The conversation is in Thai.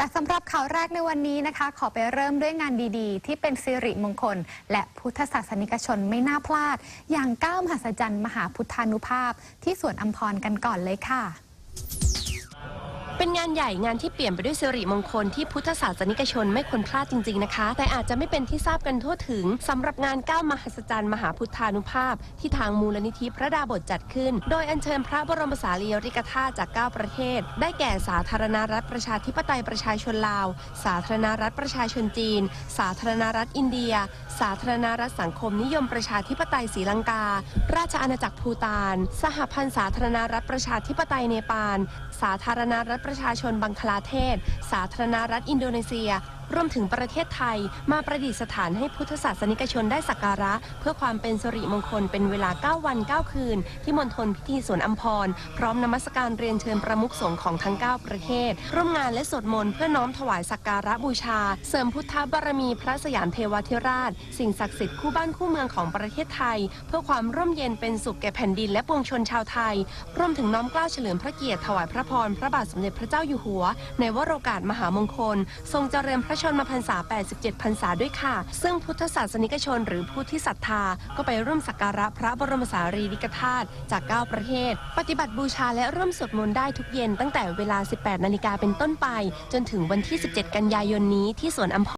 แต่สำหรับข่าวแรกในวันนี้นะคะ ขอไปเริ่มด้วยงานดีๆ ที่เป็นสิริมงคล และพุทธศาสนิกชนไม่น่าพลาด อย่างก้าวมหัศจรรย์มหาพุทธานุภาพ ที่สวนอัมพรกันก่อนเลยค่ะ เป็นงานใหญ่งานที่เปลี่ยนไปด้วยสิริมงคลที่พุทธศาสนิกชนไม่ควรพลาดจริง ๆนะคะ แต่อาจจะไม่เป็นที่ทราบกันทั่วถึงสำหรับงานก้าวมหัศจรรย์มหาพุทธานุภาพ ที่ทางมูลนิธิพระดาบทจัดขึ้น โดยอัญเชิญพระบรมสารีริกธาตุจาก 9 ประเทศ ได้แก่สาธารณรัฐประชาธิปไตยประชาชนลาว สาธารณรัฐประชาชนจีน สาธารณรัฐอินเดีย สาธารณรัฐสังคมนิยมประชาธิปไตยศรีลังกา ราชอาณาจักรภูตาน สหพันธ์สาธารณรัฐประชาธิปไตยเนปาล สาธารณรัฐประชาชนบังคลาเทศ สาธารณรัฐอินโดนีเซีย รวมถึงประเทศไทยมาประดิษฐานให้พุทธศาสนิกชนได้สักการะ เพื่อความเป็นสิริมงคลเป็นเวลา 9 วัน 9 คืน ที่มณฑลพิธีสวนอัมพร พร้อมนมัสการเรียนเชิญประมุขสงฆ์ของทั้ง 9 ประเทศ ร่วมงานและสวดมนต์เพื่อน้อมถวายสักการะบูชา เสริมพุทธบารมีพระสยามเทวาธิราช สิ่งศักดิ์สิทธิ์คู่บ้านคู่เมืองของประเทศไทย เพื่อความร่มเย็นเป็นสุขแก่แผ่นดินและปวงชนชาวไทยรวมถึงน้อมเกล้าเฉลิมพระเกียรติถวายพระพรพระบาทสมเด็จพระเจ้าอยู่หัว ในวโรกาสมหามงคล ทรงเจริญพระชนมาพรรษา 87 พรรษาด้วยค่ะ ซึ่งพุทธศาสนิกชนหรือผู้ที่ศรัทธา ก็ไปร่วมสักการะพระบรมสารีริกธาตุจาก 9 ประเทศ ปฏิบัติบูชาและร่วมสวดมนต์ได้ทุกเย็นตั้งแต่เวลา 18 นาฬิกาเป็นต้นไป จนถึงวันที่ 17 กันยายนนี้ที่สวนอัมพ